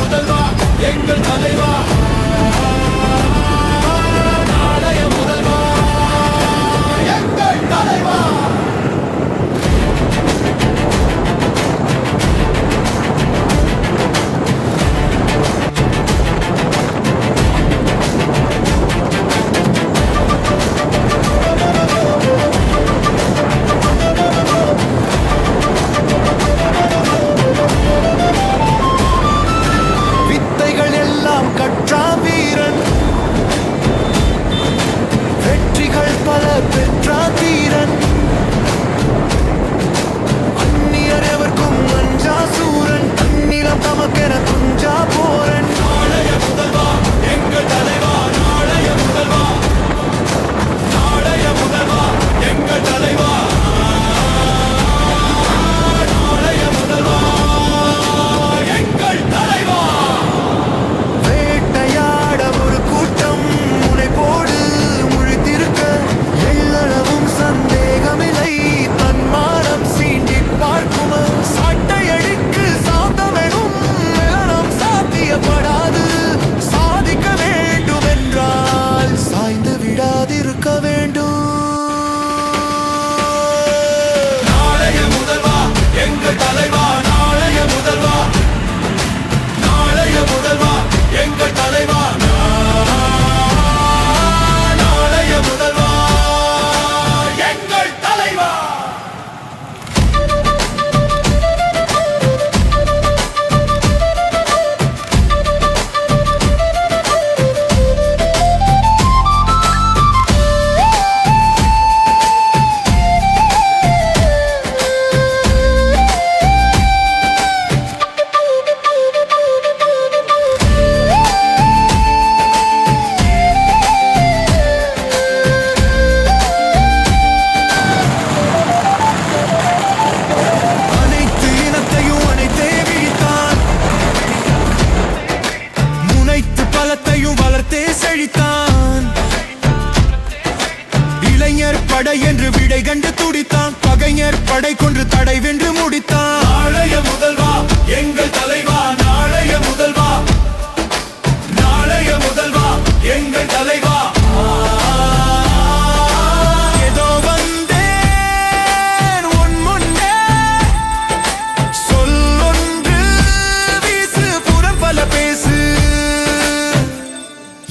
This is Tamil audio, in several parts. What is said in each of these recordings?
முதல்வா எங்கள் தலைவா. திகண்டு துடித்தான். பகைஞர் படை கொன்று தடை வென்று முடித்தான். நாளைய முதல்வா எங்கள் தலைவா நாளைய முதல்வா. நாளைய முதல்வா எங்கள் தலைவா.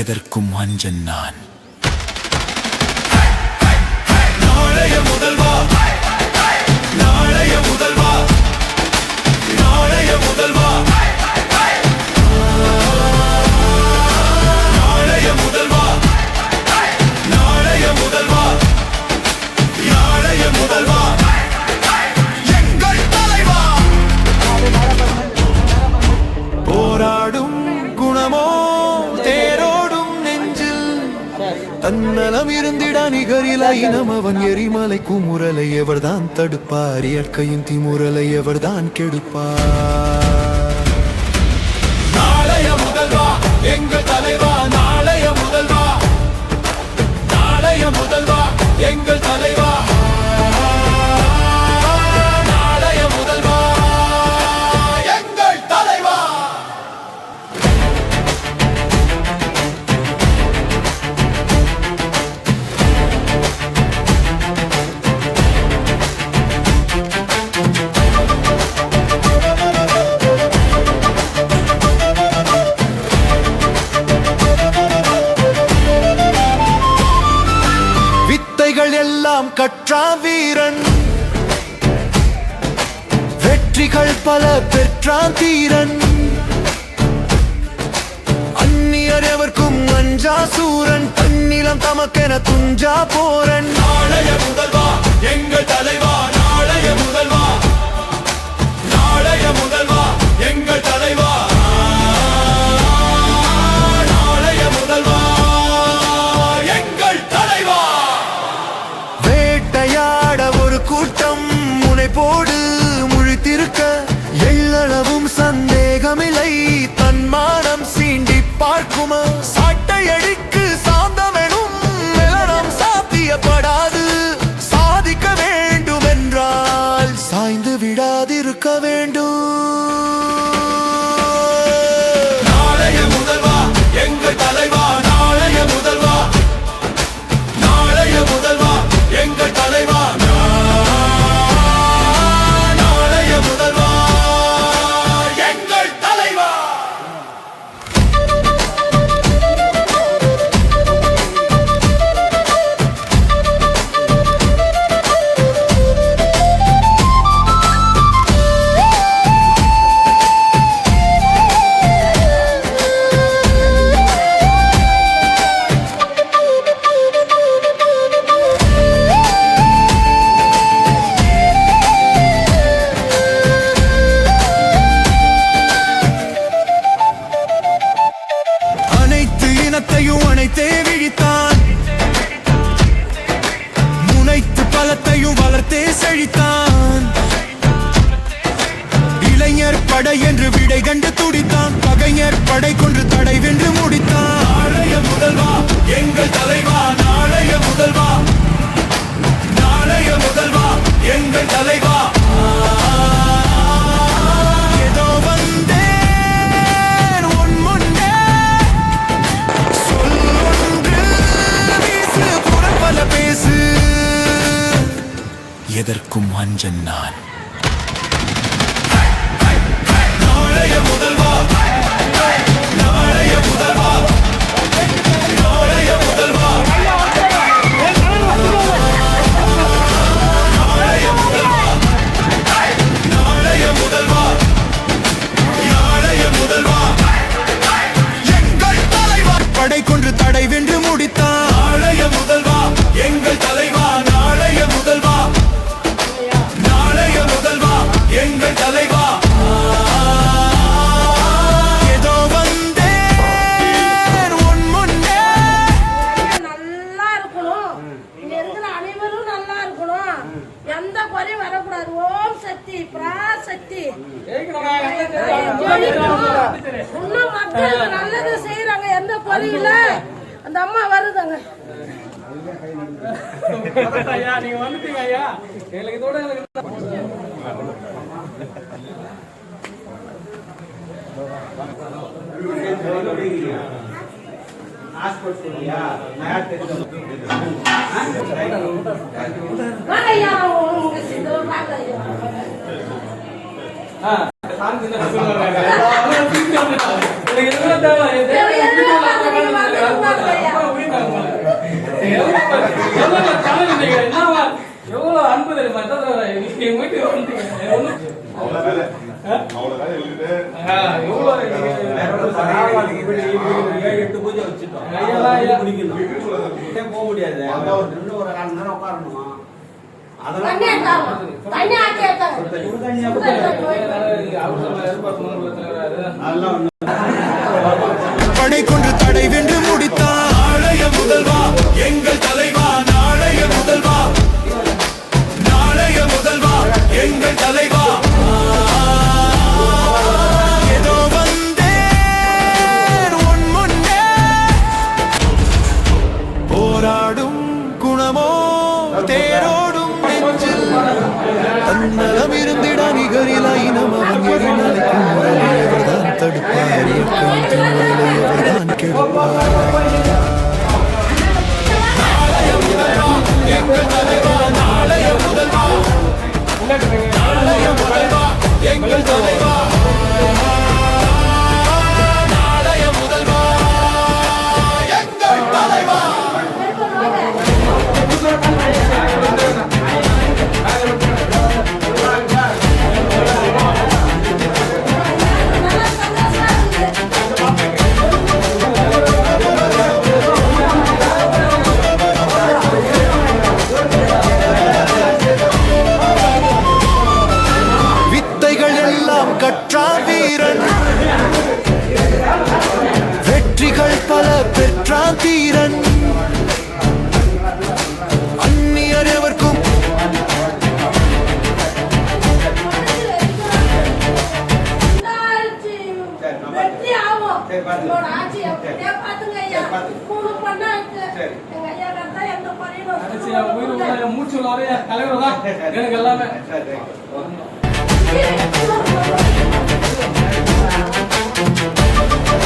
எதற்கும் அஞ்சன் நான். குரலை குமுறலை எவர்தான் தடுப்பார்? இயற்கையின் திமுறலை எவர்தான் கெடுப்பார்? நாளைய முதல்வா எங்கள் தலைவா நாளைய முதல்வா நாளைய முதல்வா எங்கள் தலைவா. பல பெற்றான் தீரன். அந்நியர் எவர்க்கும் அஞ்சா சூரன். தன்னிலம் தமக்கென துஞ்சா போரன். நாளைய முதல்வா எங்கள் தலைவா நாளைய முதல்வா. கொஞ்சம் நான். தடை வென்று சக்தி பராசக்தி. இன்னும் மக்கள் நல்லது செய்யறாங்க எந்த பொறியில அந்த அம்மா வருதுங்க. நீங்க வந்துட்டீங்க ஐயா. எங்களுக்கு இதோட எனக்கு ಹಾಸ್ಕೊಡ್ತೀನಿಯಾ ನಾಲ್ಕು எட்டு பூஜை வச்சுட்டோம் போக முடியாது இன்னும் ஒரு கால் நேரம் உட்காரணுமா அதெல்லாம் நகரிலாய் நமவன் எரிநலைக்கும் முரளியவர்தான் எங்கள் தலைவா எங்கள் தலைவா. கற்றா வீரன் வெற்றிகள் பல பெற்றா தீரன் அந்நியர் எவர்க்கும் மூச்சு தலைவர் தான் எனக்கு எல்லாமே. Thank you.